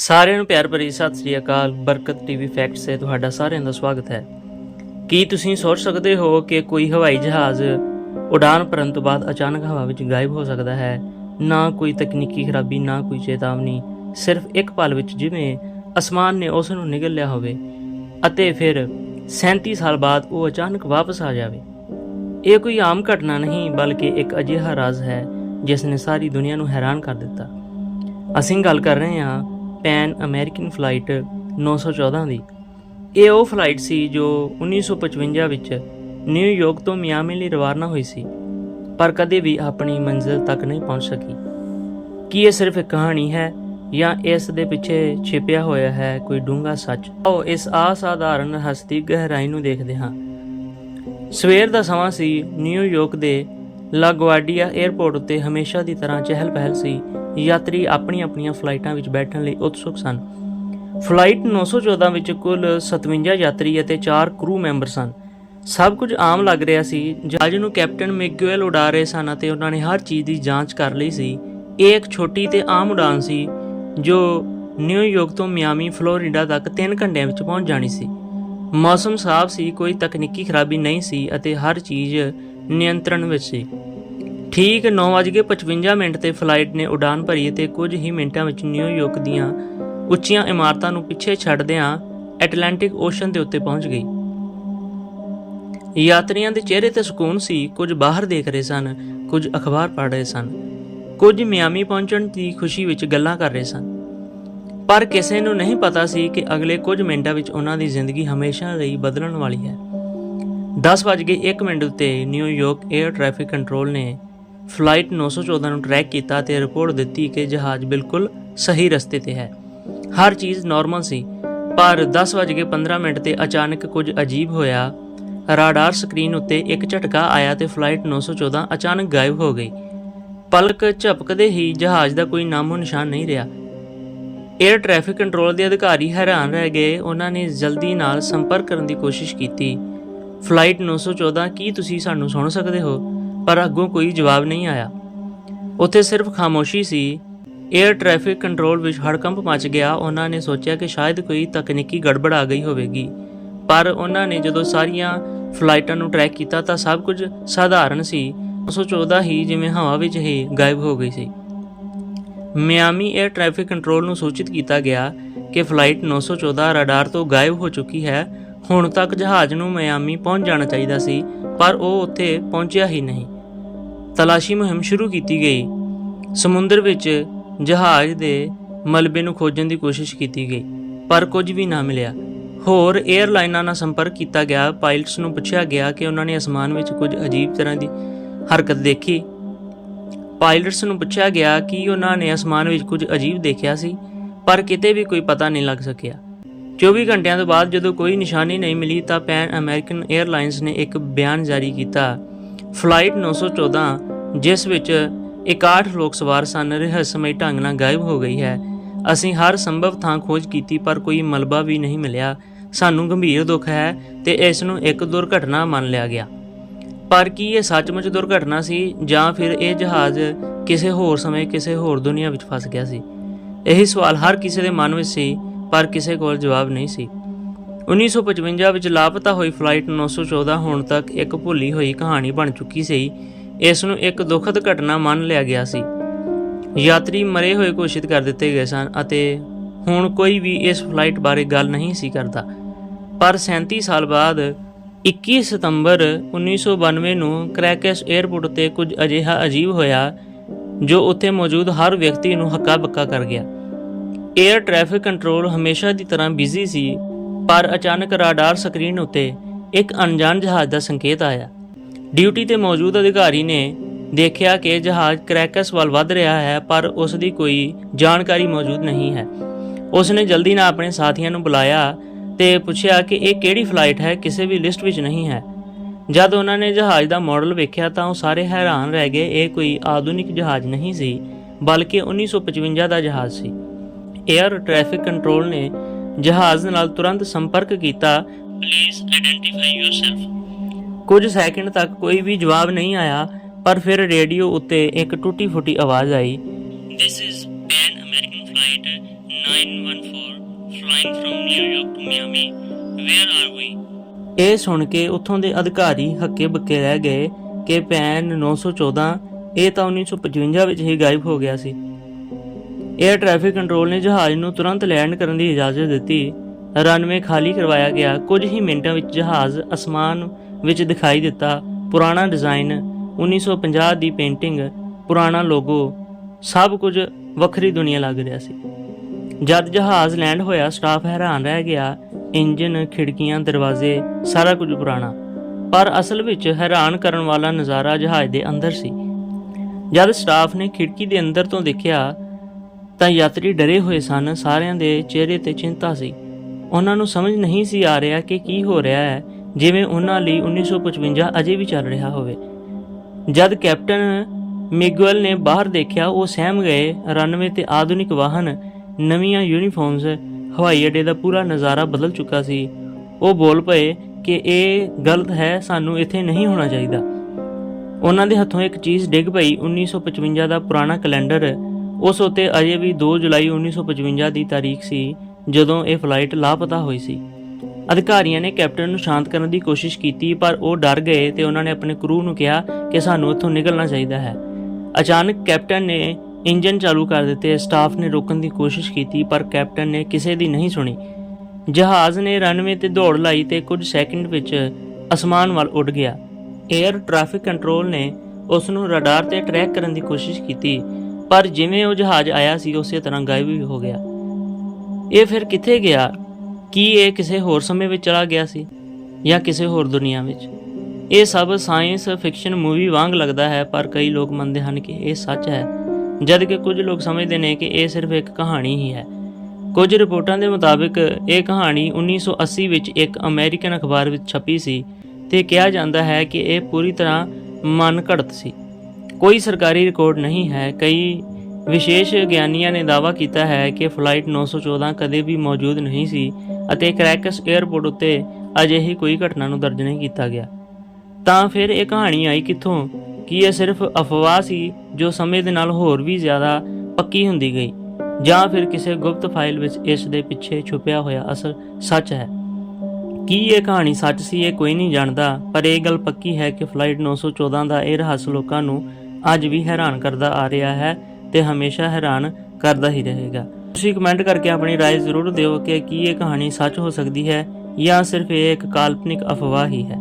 ਸਾਰਿਆਂ ਨੂੰ ਪਿਆਰ ਭਰੀ ਸਤਿ ਸ੍ਰੀ ਅਕਾਲ। ਬਰਕਤ ਟੀਵੀ ਫੈਕਟਸ ਤੇ ਤੁਹਾਡਾ ਸਾਰਿਆਂ ਦਾ ਸਵਾਗਤ ਹੈ। ਕੀ ਤੁਸੀਂ ਸੋਚ ਸਕਦੇ ਹੋ ਕਿ ਕੋਈ ਹਵਾਈ ਜਹਾਜ਼ ਉਡਾਨ ਭਰਨ ਤੋਂ ਬਾਅਦ ਅਚਾਨਕ ਹਵਾ ਵਿੱਚ ਗਾਇਬ ਹੋ ਸਕਦਾ ਹੈ? ਨਾ ਕੋਈ ਤਕਨੀਕੀ ਖਰਾਬੀ, ਨਾ ਕੋਈ ਚੇਤਾਵਨੀ, ਸਿਰਫ ਇੱਕ ਪਲ ਵਿੱਚ ਜਿਵੇਂ ਅਸਮਾਨ ਨੇ ਉਸ ਨੂੰ ਨਿਗਲ ਲਿਆ ਹੋਵੇ ਅਤੇ ਫਿਰ 37 ਸਾਲ ਬਾਅਦ ਉਹ ਅਚਾਨਕ ਵਾਪਸ ਆ ਜਾਵੇ। ਇਹ ਕੋਈ ਆਮ ਘਟਨਾ ਨਹੀਂ, ਬਲਕਿ ਇੱਕ ਅਜਿਹਾ ਰਾਜ਼ ਹੈ ਜਿਸ ਨੇ ਸਾਰੀ ਦੁਨੀਆ ਨੂੰ ਹੈਰਾਨ ਕਰ ਦਿੱਤਾ। ਅਸੀਂ ਗੱਲ ਕਰ ਰਹੇ ਹਾਂ ਪੈਨ ਅਮਰੀਕਨ ਫਲਾਈਟ 914 ਦੀ। ਇਹ ਉਹ ਫਲਾਈਟ ਸੀ ਜੋ 1955 ਵਿੱਚ ਨਿਊਯਾਰਕ ਤੋਂ ਮਿਆਮੀ ਲਈ ਰਵਾਨਾ ਹੋਈ ਸੀ, ਪਰ ਕਦੇ ਵੀ ਆਪਣੀ ਮੰਜ਼ਿਲ ਤੱਕ ਨਹੀਂ ਪਹੁੰਚ ਸਕੀ। ਕੀ ਇਹ ਸਿਰਫ ਇੱਕ ਕਹਾਣੀ ਹੈ ਜਾਂ ਇਸ ਦੇ ਪਿੱਛੇ ਛਿਪਿਆ ਹੋਇਆ ਹੈ ਕੋਈ ਡੂੰਘਾ ਸੱਚ? ਆਓ ਇਸ ਅਸਾਧਾਰਨ ਹਸਤੀ ਗਹਿਰਾਈ ਨੂੰ ਦੇਖਦੇ ਹਾਂ। ਸਵੇਰ ਦਾ ਸਮਾਂ ਸੀ ਨਿਊਯਾਰਕ ਦੇ ਲਾਗਵਾਡੀਆ 에ਅਰਪੋਰਟ ਉੱਤੇ ਹਮੇਸ਼ਾ ਦੀ ਤਰ੍ਹਾਂ ਚਹਿਲ ਪਹਿਲ ਸੀ ਯਾਤਰੀ ਆਪਣੀ ਆਪਣੀਆਂ ਫਲਾਈਟਾਂ ਵਿੱਚ ਬੈਠਣ ਲਈ ਉਤਸੁਕ ਸਨ। ਫਲਾਈਟ 914 ਵਿੱਚ ਕੁੱਲ 57 ਯਾਤਰੀ ਅਤੇ 4 ਕਰੂ ਮੈਂਬਰ ਸਨ। ਸਭ ਕੁਝ ਆਮ ਲੱਗ ਰਿਹਾ ਸੀ। ਜਹਾਜ਼ ਨੂੰ ਕੈਪਟਨ ਮੈਗੂਅਲ ਉਡਾ ਰਹੇ ਸਨ ਅਤੇ ਉਹਨਾਂ ਨੇ ਹਰ ਚੀਜ਼ ਦੀ ਜਾਂਚ ਕਰ ਲਈ ਸੀ। ਇਹ ਇੱਕ ਛੋਟੀ ਤੇ ਆਮ ਉਡਾਨ ਸੀ, ਜੋ ਨਿਊਯਾਰਕ ਤੋਂ ਮਿਆਮੀ ਫਲੋਰੀਡਾ ਤੱਕ 3 ਘੰਟਿਆਂ ਵਿੱਚ ਪਹੁੰਚ ਜਾਣੀ ਸੀ। ਮੌਸਮ ਸਾਫ਼ ਸੀ, ਕੋਈ ਤਕਨੀਕੀ ਖਰਾਬੀ ਨਹੀਂ ਸੀ ਅਤੇ ਹਰ ਚੀਜ਼ ਨਿਯੰਤਰਣ ਵਿੱਚ ਸੀ। ਠੀਕ 9:55 ਮਿੰਟ ਤੇ ਫਲਾਈਟ ਨੇ ਉਡਾਨ ਭਰੀ ਤੇ ਕੁਝ ਹੀ ਮਿੰਟਾਂ ਵਿੱਚ ਨਿਊਯਾਰਕ ਦੀਆਂ ਉੱਚੀਆਂ ਇਮਾਰਤਾਂ ਨੂੰ ਪਿੱਛੇ ਛੱਡਦਿਆਂ ਐਟਲਾਂਟਿਕ ਓਸ਼ਨ ਦੇ ਉੱਤੇ ਪਹੁੰਚ ਗਈ। ਯਾਤਰੀਆਂ ਦੇ ਚਿਹਰੇ ਤੇ ਸਕੂਨ ਸੀ, ਕੁਝ ਬਾਹਰ ਦੇਖ ਰਹੇ ਸਨ, ਕੁਝ ਅਖਬਾਰ ਪੜ੍ਹ ਰਹੇ ਸਨ, ਕੁਝ ਮਿਆਮੀ ਪਹੁੰਚਣ ਦੀ ਖੁਸ਼ੀ ਵਿੱਚ ਗੱਲਾਂ ਕਰ ਰਹੇ ਸਨ। ਪਰ ਕਿਸੇ ਨੂੰ ਨਹੀਂ ਪਤਾ ਸੀ ਕਿ ਅਗਲੇ ਕੁਝ ਮਿੰਟਾਂ ਵਿੱਚ ਉਹਨਾਂ ਦੀ ਜ਼ਿੰਦਗੀ ਹਮੇਸ਼ਾ ਲਈ ਬਦਲਣ ਵਾਲੀ ਹੈ। 10:01 ਮਿੰਟ ਉੱਤੇ New York air traffic control ਨੇ ਫਲਾਈਟ 914 ਨੂੰ ਟਰੈਕ ਕੀਤਾ ਤੇ ਰਿਪੋਰਟ ਦਿੱਤੀ ਕਿ ਜਹਾਜ਼ ਬਿਲਕੁਲ ਸਹੀ ਰਸਤੇ ਤੇ ਹੈ। ਹਰ ਚੀਜ਼ ਨਾਰਮਲ ਸੀ, ਪਰ 10:15 ਮਿੰਟ ਤੇ ਅਚਾਨਕ ਕੁਝ ਅਜੀਬ ਹੋਇਆ। ਰਾਡਾਰ ਸਕਰੀਨ ਉੱਤੇ ਇੱਕ ਝਟਕਾ ਆਇਆ ਤੇ ਫਲਾਈਟ 914 ਅਚਾਨਕ ਗਾਇਬ ਹੋ ਗਈ। ਪਲਕ ਝਪਕਦੇ ਹੀ ਜਹਾਜ਼ ਦਾ ਕੋਈ ਨਾਮੋ ਨਿਸ਼ਾਨ ਨਹੀਂ ਰਿਹਾ। 에ਅਰ ਟ੍ਰੈਫਿਕ ਕੰਟਰੋਲ ਦੇ ਅਧਿਕਾਰੀ ਹੈਰਾਨ ਰਹਿ ਗਏ। ਉਹਨਾਂ ਨੇ ਜਲਦੀ ਨਾਲ ਸੰਪਰਕ ਕਰਨ ਦੀ ਕੋਸ਼ਿਸ਼ ਕੀਤੀ। ਫਲਾਈਟ 914 ਕੀ ਤੁਸੀਂ ਸਾਨੂੰ ਸੁਣ ਸਕਦੇ ਹੋ? ਪਰ ਅੱਗੋਂ ਕੋਈ ਜਵਾਬ ਨਹੀਂ ਆਇਆ। ਉੱਥੇ ਸਿਰਫ ਖਾਮੋਸ਼ੀ ਸੀ। 에ਅਰ ਟ੍ਰੈਫਿਕ ਕੰਟਰੋਲ ਵਿੱਚ ਹੜਕੰਪ ਮਚ ਗਿਆ। ਉਹਨਾਂ ਨੇ ਸੋਚਿਆ ਕਿ ਸ਼ਾਇਦ ਕੋਈ ਤਕਨੀਕੀ ਗੜਬੜ ਆ ਗਈ ਹੋਵੇਗੀ। ਪਰ ਉਹਨਾਂ ਨੇ ਜਦੋਂ ਸਾਰੀਆਂ ਫਲਾਈਟਾਂ ਨੂੰ ਟਰੈਕ ਕੀਤਾ ਤਾਂ ਸਭ ਕੁਝ ਸਾਧਾਰਨ ਸੀ। 914 ਹੀ ਜਿਵੇਂ ਹਵਾ ਵਿੱਚ ਹੀ ਗਾਇਬ ਹੋ ਗਈ ਸੀ। ਮਿਆਮੀ 에ਅਰ ਟ੍ਰੈਫਿਕ ਕੰਟਰੋਲ ਨੂੰ ਸੂਚਿਤ ਕੀਤਾ ਗਿਆ ਕਿ ਫਲਾਈਟ 914 ਰਾਡਾਰ ਤੋਂ ਗਾਇਬ ਹੋ ਚੁੱਕੀ ਹੈ। ਹੁਣ ਤੱਕ ਜਹਾਜ਼ ਨੂੰ ਮਿਆਮੀ ਪਹੁੰਚ ਜਾਣਾ ਚਾਹੀਦਾ ਸੀ, ਪਰ ਉਹ ਉੱਥੇ ਪਹੁੰਚਿਆ ਹੀ ਨਹੀਂ। ਤਲਾਸ਼ੀ ਮੁਹਿੰਮ ਸ਼ੁਰੂ ਕੀਤੀ ਗਈ। ਸਮੁੰਦਰ ਵਿੱਚ ਜਹਾਜ਼ ਦੇ ਮਲਬੇ ਨੂੰ ਖੋਜਣ ਦੀ ਕੋਸ਼ਿਸ਼ ਕੀਤੀ ਗਈ, ਪਰ ਕੁਝ ਵੀ ਨਾ ਮਿਲਿਆ। ਹੋਰ 에ਅਰਲਾਈਨਾਂ ਨਾਲ ਸੰਪਰਕ ਕੀਤਾ ਗਿਆ, ਪਾਇਲਟਸ ਨੂੰ ਪੁੱਛਿਆ ਗਿਆ ਕਿ ਉਹਨਾਂ ਨੇ ਅਸਮਾਨ ਵਿੱਚ ਕੁਝ ਅਜੀਬ ਤਰ੍ਹਾਂ ਦੀ ਹਰਕਤ ਦੇਖੀ। ਪਾਇਲਟਸ ਨੂੰ ਪੁੱਛਿਆ ਗਿਆ ਕਿ ਉਹਨਾਂ ਨੇ ਅਸਮਾਨ ਵਿੱਚ ਕੁਝ ਅਜੀਬ ਦੇਖਿਆ ਸੀ, ਪਰ ਕਿਤੇ ਵੀ ਕੋਈ ਪਤਾ ਨਹੀਂ ਲੱਗ ਸਕਿਆ। 24 ਘੰਟਿਆਂ ਤੋਂ ਬਾਅਦ ਜਦੋਂ ਕੋਈ ਨਿਸ਼ਾਨੀ ਨਹੀਂ ਮਿਲੀ ਤਾਂ ਪੈਨ ਅਮਰੀਕਨ 에ਅਰਲਾਈਨਸ ਨੇ ਇੱਕ ਬਿਆਨ ਜਾਰੀ ਕੀਤਾ। ਫਲਾਈਟ 914 ਜਿਸ ਵਿੱਚ 61 ਲੋਕ ਸਵਾਰ ਸਨ, ਰਹੱਸਮਈ ਢੰਗ ਨਾਲ ਗਾਇਬ ਹੋ ਗਈ ਹੈ। ਅਸੀਂ ਹਰ ਸੰਭਵ ਥਾਂ ਖੋਜ ਕੀਤੀ, ਪਰ ਕੋਈ ਮਲਬਾ ਵੀ ਨਹੀਂ ਮਿਲਿਆ। ਸਾਨੂੰ ਗੰਭੀਰ ਦੁੱਖ ਹੈ ਤੇ ਇਸ ਨੂੰ ਇੱਕ ਦੁਰਘਟਨਾ ਮੰਨ ਲਿਆ ਗਿਆ। ਪਰ ਕੀ ਇਹ ਸੱਚਮੁੱਚ ਦੁਰਘਟਨਾ ਸੀ, ਜਾਂ ਫਿਰ ਇਹ ਜਹਾਜ਼ ਕਿਸੇ ਹੋਰ ਸਮੇਂ, ਕਿਸੇ ਹੋਰ ਦੁਨੀਆ ਵਿੱਚ ਫਸ ਗਿਆ ਸੀ? ਇਹੀ ਸਵਾਲ ਹਰ ਕਿਸੇ ਦੇ ਮਨ ਵਿੱਚ ਸੀ ਪਰ ਕਿਸੇ ਕੋਲ ਜਵਾਬ ਨਹੀਂ ਸੀ। 1955 ਵਿੱਚ ਲਾਪਤਾ ਹੋਈ ਫਲਾਈਟ 914 ਹੁਣ ਤੱਕ ਇੱਕ ਭੁੱਲੀ ਹੋਈ ਕਹਾਣੀ ਬਣ ਚੁੱਕੀ ਸੀ। ਇਸ ਨੂੰ ਇੱਕ ਦੁਖਦ ਘਟਨਾ ਮੰਨ ਲਿਆ ਗਿਆ ਸੀ। ਯਾਤਰੀ ਮਰੇ ਹੋਏ ਘੋਸ਼ਿਤ ਕਰ ਦਿੱਤੇ ਗਏ ਸਨ ਅਤੇ ਹੁਣ ਕੋਈ ਵੀ ਇਸ ਫਲਾਈਟ ਬਾਰੇ ਗੱਲ ਨਹੀਂ ਸੀ ਕਰਦਾ। ਪਰ 37 ਸਾਲ ਬਾਅਦ 21 ਸਤੰਬਰ 1992 ਨੂੰ ਕ੍ਰੈਕਸ 에ਅਰਪੋਰਟ ਤੇ ਕੁਝ ਅਜਿਹਾ ਅਜੀਬ ਹੋਇਆ ਜੋ ਉੱਥੇ ਮੌਜੂਦ ਹਰ ਵਿਅਕਤੀ ਨੂੰ ਹੱਕਾ ਬੱਕਾ ਕਰ ਗਿਆ। 에ਅਰ ਟ੍ਰੈਫਿਕ ਕੰਟਰੋਲ ਹਮੇਸ਼ਾ ਦੀ ਤਰ੍ਹਾਂ ਬਿਜ਼ੀ ਸੀ, ਪਰ ਅਚਾਨਕ ਰਾਡਾਰ ਸਕਰੀਨ ਉੱਤੇ ਇੱਕ ਅਣਜਾਣ ਜਹਾਜ਼ ਦਾ ਸੰਕੇਤ ਆਇਆ। ਡਿਊਟੀ ਤੇ ਮੌਜੂਦ ਅਧਿਕਾਰੀ ਨੇ ਦੇਖਿਆ ਕਿ ਜਹਾਜ਼ ਕ੍ਰੈਕਸ ਵੱਲ ਵੱਧ ਰਿਹਾ ਹੈ, ਪਰ ਉਸ ਦੀ ਕੋਈ ਜਾਣਕਾਰੀ ਮੌਜੂਦ ਨਹੀਂ ਹੈ। ਉਸ ਨੇ ਜਲਦੀ ਨਾਲ ਆਪਣੇ ਸਾਥੀਆਂ ਨੂੰ ਬੁਲਾਇਆ ਤੇ ਪੁੱਛਿਆ ਕਿ ਇਹ ਕਿਹੜੀ ਫਲਾਈਟ ਹੈ, ਕਿਸੇ ਵੀ ਲਿਸਟ ਵਿੱਚ ਨਹੀਂ ਹੈ। ਜਦ ਉਹਨਾਂ ਨੇ ਜਹਾਜ਼ ਦਾ ਮਾਡਲ ਵੇਖਿਆ ਤਾਂ ਉਹ ਸਾਰੇ ਹੈਰਾਨ ਰਹਿ ਗਏ, ਇਹ ਕੋਈ ਆਧੁਨਿਕ ਜਹਾਜ਼ ਨਹੀਂ ਸੀ, ਬਲਕਿ 1955 ਦਾ ਜਹਾਜ਼ ਸੀ। 에ਅਰ ਟ੍ਰੈਫਿਕ ਕੰਟਰੋਲ ਨੇ ਜਹਾਜ਼ ਨਾਲ ਤੁਰੰਤ ਸੰਪਰਕ ਕੀਤਾ ਪਲੀਜ਼ ਆਇਡੈਂਟੀਫਾਈ ਯੋਰਸੈਲਫ ਕੁਝ ਸੈਕਿੰਡ ਤੱਕ ਕੋਈ ਵੀ ਜਵਾਬ ਨਹੀਂ ਆਇਆ ਪਰ ਫਿਰ ਰੇਡੀਓ ਉੱਤੇ ਇੱਕ ਟੁੱਟੀ-ਫੁੱਟੀ ਆਵਾਜ਼ ਆਈ this is Pan American flight 914 flying from New York to Miami. Where are we? ਇਹ ਸੁਣ ਕੇ ਉੱਥੋਂ ਦੇ ਅਧਿਕਾਰੀ ਹੱਕੇ ਬੱਕੇ ਰਹਿ ਗਏ ਕਿ ਪੈਨ 914 ਇਹ ਤਾਂ 1955 ਵਿੱਚ ਹੀ ਗਾਇਬ ਹੋ ਗਿਆ ਸੀ 에ਅਰ ਟ੍ਰੈਫਿਕ ਕੰਟਰੋਲ ਨੇ ਜਹਾਜ਼ ਨੂੰ ਤੁਰੰਤ ਲੈਂਡ ਕਰਨ ਦੀ ਇਜਾਜ਼ਤ ਦਿੱਤੀ। ਰਨਵੇ ਖਾਲੀ ਕਰਵਾਇਆ ਗਿਆ। ਕੁਝ ਹੀ ਮਿੰਟਾਂ ਵਿੱਚ ਜਹਾਜ਼ ਅਸਮਾਨ ਵਿੱਚ ਦਿਖਾਈ ਦਿੱਤਾ। ਪੁਰਾਣਾ ਡਿਜ਼ਾਈਨ 1950 ਦੀ ਪੇਂਟਿੰਗ ਪੁਰਾਣਾ ਲੋਗੋ ਸਭ ਕੁਝ ਵੱਖਰੀ ਦੁਨੀਆ ਲੱਗ ਰਿਹਾ ਸੀ। ਜਦ ਜਹਾਜ਼ ਲੈਂਡ ਹੋਇਆ ਸਟਾਫ ਹੈਰਾਨ ਰਹਿ ਗਿਆ। ਇੰਜਨ, ਖਿੜਕੀਆਂ, ਦਰਵਾਜ਼ੇ, ਸਾਰਾ ਕੁਝ ਪੁਰਾਣਾ। ਪਰ ਅਸਲ ਵਿੱਚ ਹੈਰਾਨ ਕਰਨ ਵਾਲਾ ਨਜ਼ਾਰਾ ਜਹਾਜ਼ ਦੇ ਅੰਦਰ ਸੀ। ਜਦ ਸਟਾਫ ਨੇ ਖਿੜਕੀ ਦੇ ਅੰਦਰ ਤੋਂ ਦੇਖਿਆ ਤਾਂ ਯਾਤਰੀ ਡਰੇ ਹੋਏ ਸਨ, ਸਾਰਿਆਂ ਦੇ ਚਿਹਰੇ ਤੇ ਚਿੰਤਾ ਸੀ। ਉਹਨਾਂ ਨੂੰ ਸਮਝ ਨਹੀਂ ਸੀ ਆ ਰਿਹਾ ਕਿ ਕੀ ਹੋ ਰਿਹਾ ਹੈ, ਜਿਵੇਂ ਉਹਨਾਂ ਲਈ 1955 ਅਜੇ ਵੀ ਚੱਲ ਰਿਹਾ ਹੋਵੇ। ਜਦ ਕੈਪਟਨ ਮਿਗਵਲ ਨੇ ਬਾਹਰ ਦੇਖਿਆ, ਉਹ ਸਹਿਮ ਗਏ। ਰਨਵੇ ਤੇ ਆਧੁਨਿਕ ਵਾਹਨ, ਨਵੀਆਂ ਯੂਨੀਫਾਰਮਸ, ਹਵਾਈ ਅੱਡੇ ਦਾ ਪੂਰਾ ਨਜ਼ਾਰਾ ਬਦਲ ਚੁੱਕਾ ਸੀ। ਉਹ ਬੋਲ ਪਏ ਕਿ ਇਹ ਗਲਤ ਹੈ, ਸਾਨੂੰ ਇੱਥੇ ਨਹੀਂ ਹੋਣਾ ਚਾਹੀਦਾ। ਉਹਨਾਂ ਦੇ ਹੱਥੋਂ ਇੱਕ ਚੀਜ਼ ਡਿੱਗ ਪਈ। 1955 ਦਾ ਪੁਰਾਣਾ ਕੈਲੰਡਰ ਉਸ ਉੱਤੇ ਅਜੇ ਵੀ 2 ਜੁਲਾਈ 1955 ਦੀ ਤਾਰੀਖ ਸੀ, ਜਦੋਂ ਇਹ ਫਲਾਈਟ ਲਾਪਤਾ ਹੋਈ ਸੀ। ਅਧਿਕਾਰੀਆਂ ਨੇ ਕੈਪਟਨ ਨੂੰ ਸ਼ਾਂਤ ਕਰਨ ਦੀ ਕੋਸ਼ਿਸ਼ ਕੀਤੀ, ਪਰ ਉਹ ਡਰ ਗਏ ਤੇ ਉਹਨਾਂ ਨੇ ਆਪਣੇ ਕਰੂ ਨੂੰ ਕਿਹਾ ਕਿ ਸਾਨੂੰ ਇੱਥੋਂ ਨਿਕਲਣਾ ਚਾਹੀਦਾ ਹੈ। ਅਚਾਨਕ ਕੈਪਟਨ ਨੇ ਇੰਜਨ ਚਾਲੂ ਕਰ ਦਿੱਤੇ, ਸਟਾਫ ਨੇ ਰੋਕਣ ਦੀ ਕੋਸ਼ਿਸ਼ ਕੀਤੀ, ਪਰ ਕੈਪਟਨ ਨੇ ਕਿਸੇ ਦੀ ਨਹੀਂ ਸੁਣੀ। ਜਹਾਜ਼ ਨੇ ਰਨਵੇ ਤੇ ਦੌੜ ਲਾਈ ਤੇ ਕੁਝ ਸੈਕਿੰਡ ਵਿੱਚ ਅਸਮਾਨ ਵੱਲ ਉੱਡ ਗਿਆ। 에ਅਰ ਟ੍ਰੈਫਿਕ ਕੰਟਰੋਲ ਨੇ ਉਸ ਨੂੰ ਰਡਾਰ ਤੇ ਟਰੈਕ ਕਰਨ ਦੀ ਕੋਸ਼ਿਸ਼ ਕੀਤੀ ਪਰ ਜਿਵੇਂ ਉਹ ਜਹਾਜ਼ ਆਇਆ ਸੀ, ਉਸੇ ਤਰ੍ਹਾਂ ਗਾਇਬ ਵੀ ਹੋ ਗਿਆ। ਇਹ ਫਿਰ ਕਿੱਥੇ ਗਿਆ? ਕੀ ਇਹ ਕਿਸੇ ਹੋਰ ਸਮੇਂ ਵਿੱਚ ਚਲਾ ਗਿਆ ਸੀ ਜਾਂ ਕਿਸੇ ਹੋਰ ਦੁਨੀਆ ਵਿੱਚ? ਇਹ ਸਭ ਸਾਇੰਸ ਫਿਕਸ਼ਨ ਮੂਵੀ ਵਾਂਗ ਲੱਗਦਾ ਹੈ, ਪਰ ਕਈ ਲੋਕ ਮੰਨਦੇ ਹਨ ਕਿ ਇਹ ਸੱਚ ਹੈ, ਜਦ ਕਿ ਕੁਝ ਲੋਕ ਸਮਝਦੇ ਨੇ ਕਿ ਇਹ ਸਿਰਫ ਇੱਕ ਕਹਾਣੀ ਹੀ ਹੈ। ਕੁਝ ਰਿਪੋਰਟਾਂ ਦੇ ਮੁਤਾਬਕ, ਇਹ ਕਹਾਣੀ 1980 ਵਿੱਚ ਇੱਕ ਅਮਰੀਕਨ ਅਖਬਾਰ ਵਿੱਚ ਛਪੀ ਸੀ ਤੇ ਕਿਹਾ ਜਾਂਦਾ ਹੈ ਕਿ ਇਹ ਪੂਰੀ ਤਰ੍ਹਾਂ ਮਨ ਘੜਤ ਸੀ। ਕੋਈ ਸਰਕਾਰੀ ਰਿਕਾਰਡ ਨਹੀਂ ਹੈ। ਕਈ ਵਿਸ਼ੇਸ਼ ਗਿਆਨੀਆਂ ਨੇ ਦਾਅਵਾ ਕੀਤਾ ਹੈ ਕਿ ਫਲਾਈਟ 914 ਕਦੇ ਵੀ ਮੌਜੂਦ ਨਹੀਂ ਸੀ ਅਤੇ ਕ੍ਰੈਕਸ 에ਅਰਪੋਰਟ ਉੱਤੇ ਅਜਿਹੀ ਕੋਈ ਘਟਨਾ ਨੂੰ ਦਰਜ ਨਹੀਂ ਕੀਤਾ ਗਿਆ। ਤਾਂ ਫਿਰ ਇਹ ਕਹਾਣੀ ਆਈ ਕਿੱਥੋਂ? ਕਿ ਇਹ ਸਿਰਫ ਅਫਵਾਹ ਸੀ ਜੋ ਸਮੇਂ ਦੇ ਨਾਲ ਹੋਰ ਵੀ ਜ਼ਿਆਦਾ ਪੱਕੀ ਹੁੰਦੀ ਗਈ? ਜਾਂ ਫਿਰ ਕਿਸੇ ਗੁਪਤ ਫਾਈਲ ਵਿੱਚ ਇਸ ਦੇ ਪਿੱਛੇ ਛੁਪਿਆ ਹੋਇਆ ਅਸਲ ਸੱਚ ਹੈ? ਕੀ ਇਹ ਕਹਾਣੀ ਸੱਚ ਸੀ ਇਹ ਕੋਈ ਨਹੀਂ ਜਾਣਦਾ, ਪਰ ਇਹ ਗੱਲ ਪੱਕੀ ਹੈ ਕਿ ਫਲਾਈਟ 914 ਦਾ ਇਹ ਰਹੱਸ ਲੋਕਾਂ ਨੂੰ ਅੱਜ ਵੀ ਹੈਰਾਨ ਕਰਦਾ ਆ ਰਿਹਾ ਹੈ ਤੇ ਹਮੇਸ਼ਾ ਹੈਰਾਨ ਕਰਦਾ ਹੀ ਰਹੇਗਾ ਤੁਸੀਂ ਕਮੈਂਟ ਕਰਕੇ ਆਪਣੀ رائے ਜ਼ਰੂਰ ਦਿਓ ਕਿ ਕੀ ਇਹ ਕਹਾਣੀ ਸੱਚ ਹੋ ਸਕਦੀ ਹੈ ਜਾਂ ਸਿਰਫ ਇਹ ਇੱਕ ਕਾਲਪਨਿਕ ਅਫਵਾਹ ਹੀ ਹੈ